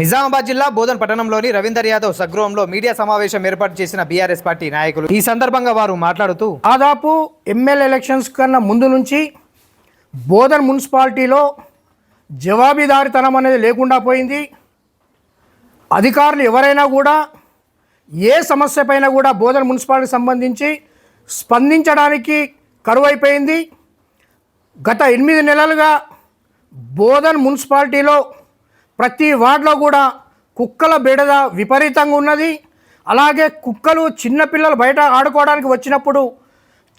నిజామాబాద్ జిల్లా బోధన్ పట్టణంలోని రవీందర్ యాదవ్ సగృహంలో మీడియా సమావేశం ఏర్పాటు చేసిన బీఆర్ఎస్ పార్టీ నాయకులు. ఈ సందర్భంగా వారు మాట్లాడుతూ దాదాపు ఎమ్మెల్యే ఎలక్షన్స్ కన్నా ముందు నుంచి బోధన్ మున్సిపాలిటీలో జవాబీదారితనం అనేది లేకుండా పోయింది. అధికారులు ఎవరైనా కూడా ఏ సమస్య పైన కూడా బోధన్ మున్సిపాలిటీకి సంబంధించి స్పందించడానికి కరువైపోయింది. గత ఎనిమిది నెలలుగా బోధన్ మున్సిపాలిటీలో ప్రతి వార్డులో కూడా కుక్కల బెడద విపరీతంగా ఉన్నది. అలాగే కుక్కలు చిన్నపిల్లలు బయట ఆడుకోవడానికి వచ్చినప్పుడు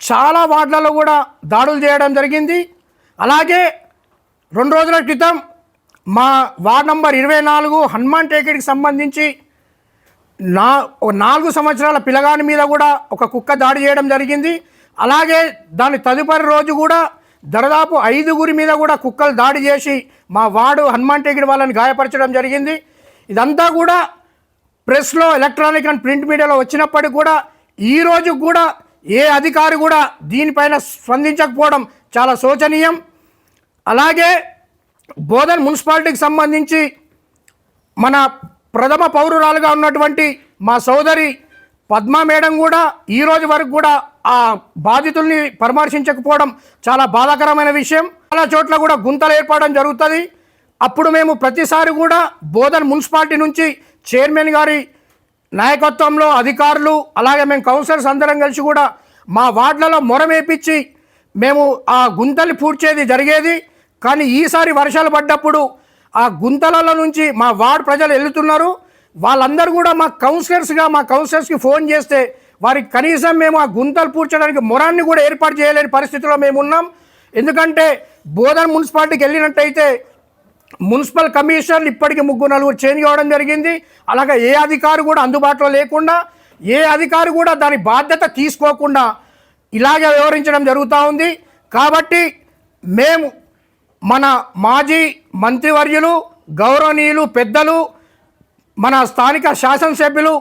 చాలా వార్డులలో కూడా దాడులు చేయడం జరిగింది. అలాగే రెండు రోజుల క్రితం మా వార్డ్ నంబర్ ఇరవై నాలుగు హనుమాన్ టేకెడ్కి సంబంధించి నా నాలుగు సంవత్సరాల పిల్లగాని మీద కూడా ఒక కుక్క దాడి చేయడం జరిగింది. అలాగే దాని తదుపరి రోజు కూడా దాదాపు ఐదుగురి మీద కూడా కుక్కలు దాడి చేసి మా వాడు హనుమాన్ టెగిడి వాళ్ళని గాయపరచడం జరిగింది. ఇదంతా కూడా ప్రెస్లో ఎలక్ట్రానిక్ అండ్ ప్రింట్ మీడియాలో వచ్చినప్పటికీ కూడా ఈ కూడా ఏ అధికారి కూడా దీనిపైన స్పందించకపోవడం చాలా శోచనీయం. అలాగే బోధన్ మున్సిపాలిటీకి సంబంధించి మన ప్రథమ పౌరురాలుగా ఉన్నటువంటి మా సోదరి పద్మా మేడం కూడా ఈరోజు వరకు కూడా ఆ బాధితుల్ని పరామర్శించకపోవడం చాలా బాధాకరమైన విషయం. చాలా చోట్ల కూడా గుంతలు ఏర్పడడం జరుగుతుంది. అప్పుడు మేము ప్రతిసారి కూడా బోధన్ మున్సిపాలిటీ నుంచి చైర్మన్ గారి నాయకత్వంలో అధికారులు అలాగే మేము కౌన్సిలర్స్ అందరం కలిసి కూడా మా వార్డులలో మొరమేపించి మేము ఆ గుంతలు పూడ్చేది జరిగేది. కానీ ఈసారి వర్షాలు పడ్డప్పుడు ఆ గుంతలలో నుంచి మా వార్డు ప్రజలు వెళ్తున్నారు వాళ్ళందరూ కూడా మా కౌన్సిలర్స్గా మా కౌన్సిలర్స్కి ఫోన్ చేస్తే వారికి కనీసం మేము ఆ గుంతలు పూడ్చడానికి మొరాన్ని కూడా ఏర్పాటు చేయలేని పరిస్థితిలో మేము ఉన్నాం. ఎందుకంటే బోధన్ మున్సిపాలిటీకి వెళ్ళినట్టయితే మున్సిపల్ కమిషనర్లు ఇప్పటికీ ముగ్గురు నలుగురు చేంజ్ కావడం జరిగింది. అలాగే ఏ అధికారి కూడా అందుబాటులో లేకుండా ఏ అధికారి కూడా దాని బాధ్యత తీసుకోకుండా ఇలాగే వ్యవహరించడం జరుగుతూ ఉంది. కాబట్టి మేము మన మాజీ మంత్రివర్యులు గౌరవనీయులు పెద్దలు మన స్థానిక శాసనసభ్యులు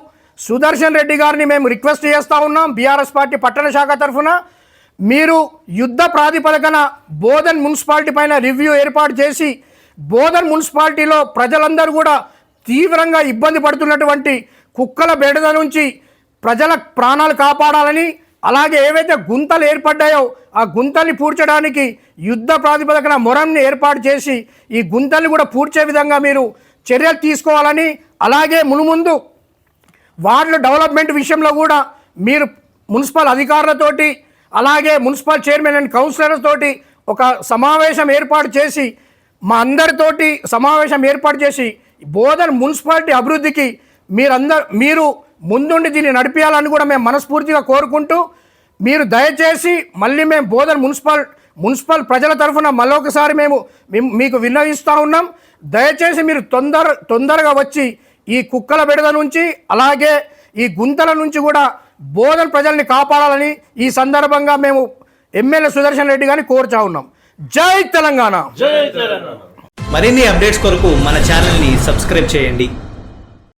సుదర్శన్ రెడ్డి గారిని మేము రిక్వెస్ట్ చేస్తూ ఉన్నాం. బీఆర్ఎస్ పార్టీ పట్టణ శాఖ తరఫున. మీరు యుద్ధ ప్రాతిపదికన బోధన్ మున్సిపాలిటీ పైన రివ్యూ ఏర్పాటు చేసి బోధన్ మున్సిపాలిటీలో ప్రజలందరూ కూడా తీవ్రంగా ఇబ్బంది పడుతున్నటువంటి కుక్కల బెడద నుంచి ప్రజల ప్రాణాలు కాపాడాలని అలాగే ఏవైతే గుంతలు ఏర్పడ్డాయో ఆ గుంతల్ని పూడ్చడానికి యుద్ధ ప్రాతిపదికన మొరంని ఏర్పాటు చేసి ఈ గుంతల్ని కూడా పూడ్చే విధంగా మీరు చర్యలు తీసుకోవాలని అలాగే మునుముందు వార్డుల డెవలప్మెంట్ విషయంలో కూడా మీరు మున్సిపల్ అధికారులతోటి అలాగే మున్సిపల్ చైర్మన్ అండ్ కౌన్సిలర్స్ తోటి ఒక సమావేశం ఏర్పాటు చేసి మా అందరితోటి సమావేశం ఏర్పాటు చేసి బోధన్ మున్సిపాలిటీ అభివృద్ధికి మీరందరు మీరు ముందుండి దీన్ని నడిపించాలని కూడా మేము మనస్ఫూర్తిగా కోరుకుంటూ మీరు దయచేసి మళ్ళీ మేము బోధన్ మున్సిపల్ మున్సిపల్ ప్రజల తరఫున మళ్ళొకసారి మేము మేము- మీకు విన్నవిస్తూ ఉన్నాం. దయచేసి మీరు తొందర తొందరగా వచ్చి ఈ కుక్కల బిడద నుంచి అలాగే ఈ గుంతల నుంచి కూడా బోధన ప్రజల్ని కాపాడాలని ఈ సందర్భంగా మేము ఎమ్మెల్యే సుదర్శన్ రెడ్డి గారిని కోరుచా ఉన్నాం. జై తెలంగాణ! మరిన్ని అప్డేట్స్ కొరకు మన ఛానల్ని సబ్స్క్రైబ్ చేయండి.